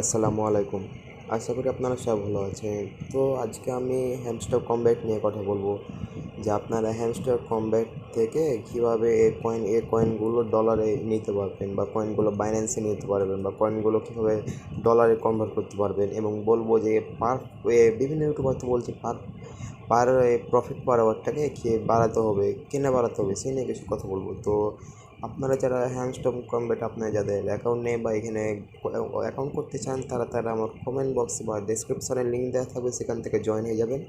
আসসালামু আলাইকুম। আশা করি আপনারা সব ভালো আছেন। তো আজকে আমি হ্যামস্টার কমব্যাট নিয়ে কথা বলব। যে আপনারা হ্যামস্টার কমব্যাট থেকে কীভাবে এ কয়েন এ কয়েনগুলো ডলারে নিতে পারবেন বা কয়েনগুলো বাইন্যান্সে নিতে পারবেন বা কয়েনগুলো কীভাবে ডলারে কনভার্ট করতে পারবেন এবং বলব যে পার বিভিন্ন ইউটিউবার তো বলছে পার পার প্রফিট পার আওয়ারটাকে খেয়ে বাড়াতে হবে, কেনে বাড়াতে হবে, সেই নিয়ে কিছু কথা বলব। তো আপনারা যারা হ্যামস্টম কমব্যাট আপনার যাদের অ্যাকাউন্ট নেই বা এখানে অ্যাকাউন্ট করতে চান, তারা তারা আমার কমেন্ট বক্স বা ডেসক্রিপশনে লিঙ্ক দেওয়া থাকবে, সেখান থেকে জয়েন হয়ে যাবেন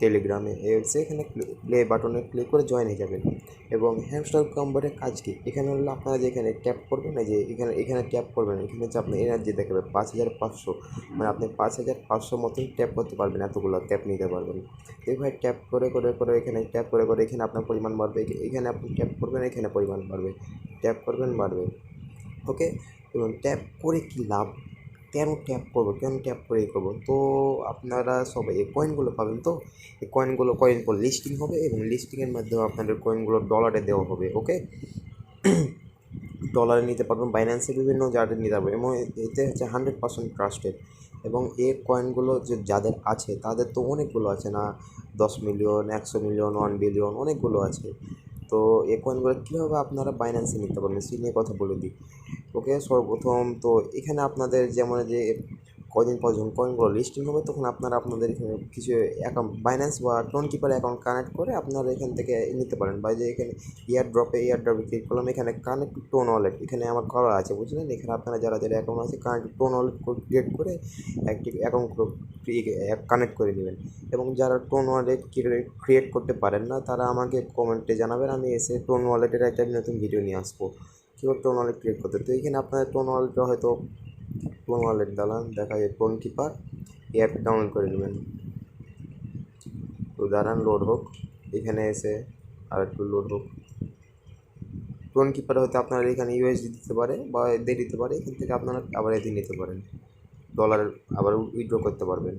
টেলিগ্রামে সেখানে প্লে বাটনে ক্লিক করে জয়েন হয়ে যাবেন। এবং হ্যামস্টার কমব্যাটের কাজ কি? এখানে হলো আপনারা যে এখানে ট্যাপ করবেন যে এখানে এখানে ট্যাপ করবেন, এখানে হচ্ছে আপনার এনার্জি দেখাবে, পাঁচ হাজার পাঁচশো। মানে আপনি পাঁচ হাজার পাঁচশো মতন ট্যাপ করতে পারবেন, এতগুলো ট্যাপ নিতে পারবেন। এইভাবে ট্যাপ করে করে করে, এখানে ট্যাপ করে করে, এখানে আপনার পরিমাণ বাড়বে এখানে আপনি ট্যাপ করবেন, এখানে পরিমাণ বাড়বে। ট্যাপ করবেন, বাড়বে। ওকে এবং ট্যাপ করে কী লাভ? কেন ট্যাপ করব? কেন ট্যাপ করে এ করব? তো আপনারা সবাই এই কয়েনগুলো পাবেন তো? এই কয়েনগুলো কয়েন করে লিস্টিং হবে এবং লিস্টিংয়ের মাধ্যমে আপনাদের কয়েনগুলো ডলারে দেওয়া হবে ওকে ডলারে নিতে পারবেন বাইন্যান্সে বিভিন্ন জায়গায় নিতে পারবেন, এবং এতে হচ্ছে হান্ড্রেড পার্সেন্ট ট্রাস্টেড এবং এই কয়েনগুলো যে যাদের আছে, তাদের তো অনেকগুলো আছে না? দশ মিলিয়ন একশো মিলিয়ন ওয়ান বিলিয়ন অনেকগুলো আছে। তো এই কয়েনগুলো কীভাবে আপনারা বাইন্যান্সে নিতে পারবেন? সেই নিয়ে কথা বলে দিই। ওকে সর্বপ্রথম তো এখানে আপনাদের যেমন যে কদিন পর যখন কয়েনগুলো লিস্টিং হবে, তখন আপনারা আপনাদের এখানে কিছু অ্যাকাউন্ট বাইন্যান্স বা টোন কিপার অ্যাকাউন্ট কানেক্ট করে আপনারা এখান থেকে নিতে পারেন। বা যে এখানে ইয়ার ড্রপে ইয়ার ড্রপে ক্লিক করলাম, এখানে কানেক্ট টোন ওয়ালেট এখানে আমার করা আছে, বুঝলেন? এখানে আপনারা যারা যারা অ্যাকাউন্ট আছে কানেক্ট টোন ওয়ালেট ক্রিয়েট করে একটি অ্যাকাউন্ট কানেক্ট করে নেবেন। এবং যারা টোন ওয়ালেট ক্রিয়েট করতে পারেন না, তারা আমাকে কমেন্টে জানাবেন, আমি এসে টোন ওয়ালেটের একটা নতুন ভিডিও নিয়ে আসব। কীভাবে টোন ওয়ালেট ক্রিয়েট করতে তো এখানে আপনাদের টোন ওয়ালেটটা হয়তো টোন ওয়ালেট দালান, দেখা যায় কোন কিপার এই অ্যাপ ডাউনলোড করে নেবেন। তো দাঁড়ান লোড হোক, এখানে এসে আর একটু লোড হোক। কোন কিপার হয়তো আপনারা এখানে ইউএসডি দিতে পারে বা দিয়ে দিতে পারে, এখান থেকে আপনারা আবার এদিন নিতে পারেন। ডলার আবার উইথড্র করতে পারবেন।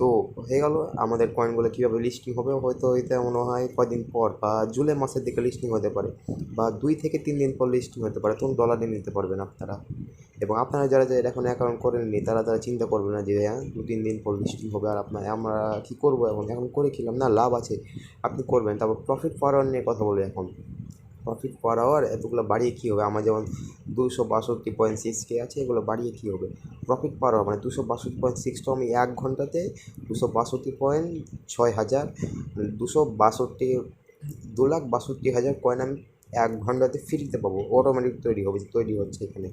তো হয়ে গেল। আমাদের কয়েনগুলো কীভাবে লিস্টিং হবে, হয়তো এটা মনে হয় কদিন পর বা জুলাই মাসের দিকে লিস্টিং হতে পারে বা দুই থেকে তিন দিন পর লিস্টিং হতে পারে, তখন ডলারে নিতে পারবেন আপনারা। এবং আপনারা যারা যারা এখন অ্যাকাউন্ট করেননি, তারা তারা চিন্তা করবে না যে হ্যাঁ দু তিন দিন পর লিস্টিং হবে আর আপনার, আমরা কী করব এখন? এখন করে খেলাম, না, লাভ আছে, আপনি করবেন। তারপর প্রফিট পার নিয়ে কথা বলি এখন। প্রফিট পার আওয়ার এতগুলো বাড়িয়ে কী হবে? আমার যেমন দুশো বাষট্টি পয়েন্ট সিক্স কে আছে, এগুলো বাড়িয়ে কী হবে? প্রফিট পার আওয়ার মানে দুশো বাষট্টি পয়েন্ট সিক্সটা আমি এক ঘন্টাতে দুশো বাষট্টি পয়েন্ট ছয় হাজার দুশো বাষট্টি, দু লাখ বাষট্টি হাজার কয়েন আমি এক ঘন্টাতে ফ্রিতে পাবো। অটোমেটিক তৈরি হবে, তৈরি হচ্ছে এখানে।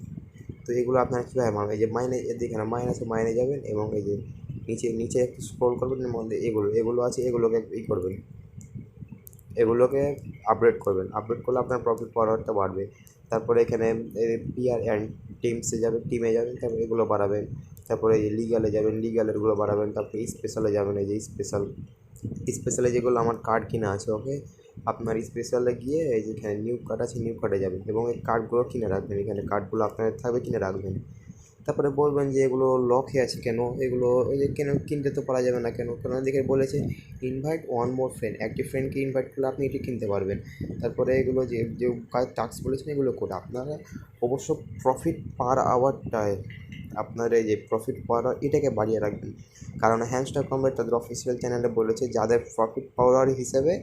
তো এগুলো আপনারা কীভাবে মানবেন? এই যে মাইনে এখানে মাইনাসে মাইনে যাবেন এবং এই যে নিচে নিচে একটু স্ক্রল করবেন, এর মধ্যে এগুলো এগুলো আছে, এগুলোকে ই করবেন। এগুলোকে আপডেট করবেন। আপডেট করলে আপনার প্রফিট পাওয়ারটা বাড়বে। তারপরে এখানে পিআর অ্যান্ড টিমসে যাবেন টিমে যাবেন, তারপরে এগুলো বাড়াবেন। তারপরে লিগালে যাবেন লিগালেরগুলো বাড়াবেন, তারপরে স্পেশালে যাবেন, এই যে স্পেশাল স্পেশালে যেগুলো আমার কার্ড কিনা আছে ওকে আপনার স্পেশালে গিয়ে এই যে এখানে নিউ কার্ড আছে নিউ কার্ডে যাবেন এবং এই কার্ডগুলো কিনে রাখবেন। এখানে কার্ডগুলো আপনাদের থাকবে, কিনে রাখবেন। তারপরে বলবেন যে এগুলো লক আছে কেন? এগুলো কেন কিনতে তো পারা যাবে না কেন? কারণ দেখে বলেছে ইনভাইট ওয়ান মোর ফ্রেন্ড একটি ফ্রেন্ডকে ইনভাইট করলে আপনি এটি কিনতে পারবেন। তারপরে এগুলো যে যে কাজ টাস্ক বলেছেন, এগুলো করে আপনারা অবশ্য প্রফিট পার আওয়ারটায় আপনার এই যে প্রফিট পাওয়ার এটাকে বাড়িয়ে রাখবেন। কারণ হ্যান্ডস্টার কমব্যাট তাদের অফিসিয়াল চ্যানেলে বলেছে, যাদের প্রফিট পাওয়ার হিসেবে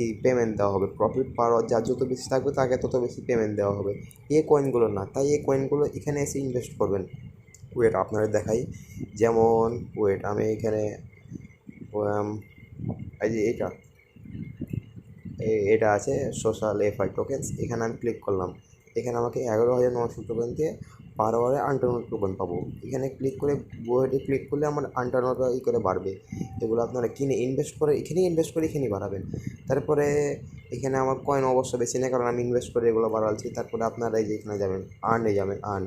এই পেমেন্ট দেওয়া হবে। প্রফিট পাওয়ার যার যত বেশি থাকবে, তাকে তত বেশি পেমেন্ট দেওয়া হবে। এই কয়েনগুলো না। তাই এই কয়েনগুলো এখানে এসে ইনভেস্ট করবেন। ওয়েট আপনাদের দেখাই। যেমন ওয়েট আমি এখানে এই যে এটা। এটা আছে সোশ্যাল এফআই টোকেন্স এখানে আমি ক্লিক করলাম। এখানে আমাকে এগারো হাজার নশো টোকেন দিয়ে পার আওয়ারে আন্টারনোট টোকেন পাবো। এখানে ক্লিক করে গোহেডে ক্লিক করলে আমার আন্টারনোট ই করে বাড়বে। এগুলো আপনারা কিনে ইনভেস্ট করে, এখানেই ইনভেস্ট করে এখানেই বাড়াবেন। তারপরে, এখানে আমার কয়েন অবশ্য বেশি নেই, কারণ আমি ইনভেস্ট করে এগুলো বাড়াচ্ছি। তারপরে আপনারা এই যে এখানে যাবেন আর্নে যাবেন আর্ন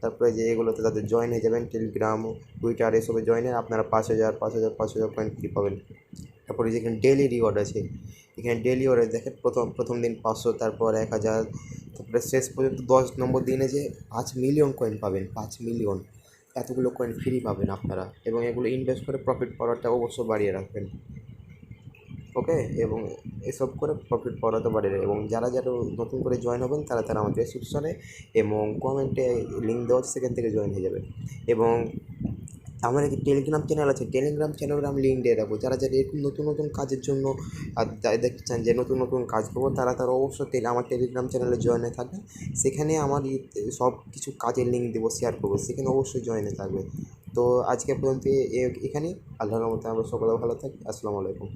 তারপরে যে এগুলোতে তাদের জয়েন হয়ে যাবেন টেলিগ্রাম টুইটার এসবে জয়েনের আপনারা পাঁচ হাজার পাঁচ হাজার পাঁচ হাজার কয়েন ফ্রি পাবেন। তারপরে যেখানে ডেলি রিওয়ার্ড আছে, এখানে ডেলি ওয়ার্ড দেখেন প্রথম প্রথম দিন পাঁচশো, তারপর এক হাজার, তারপরে শেষ পর্যন্ত দশ নম্বর দিনে যে পাঁচ মিলিয়ন কয়েন পাবেন, পাঁচ মিলিয়ন এতগুলো কয়েন ফ্রি পাবেন আপনারা এবং এগুলো ইনভেস্ট করে প্রফিট পাওয়ারটা অবশ্যই বাড়িয়ে রাখবেন। ওকে? এবং এসব করে প্রফিট বাড়াতে পারে এবং যারা যারা নতুন করে জয়েন হবেন, তারা তারা আমার ডেসক্রিপশনে এবং কমেন্টে লিঙ্ক দেওয়া আছে, সেখান থেকে জয়েন হয়ে যাবে এবং আমার একটি টেলিগ্রাম চ্যানেল আছে। টেলিগ্রাম চ্যানেলের আমি লিঙ্ক দিয়ে রাখব। যারা যারা এরকম নতুন নতুন কাজের জন্য দেখতে চান যে নতুন নতুন কাজ করব, তারা তারা অবশ্যই আমার টেলিগ্রাম চ্যানেলে জয়েন হয়ে থাকবেন। সেখানে আমার সব কিছু কাজের লিঙ্ক দেবো শেয়ার করব। সেখানে অবশ্যই জয়েন হয়ে থাকবে তো আজকে পর্যন্ত এখানেই। আল্লাহর মতো আমরা সকলে ভালো থাকি। আসসালামু আলাইকুম।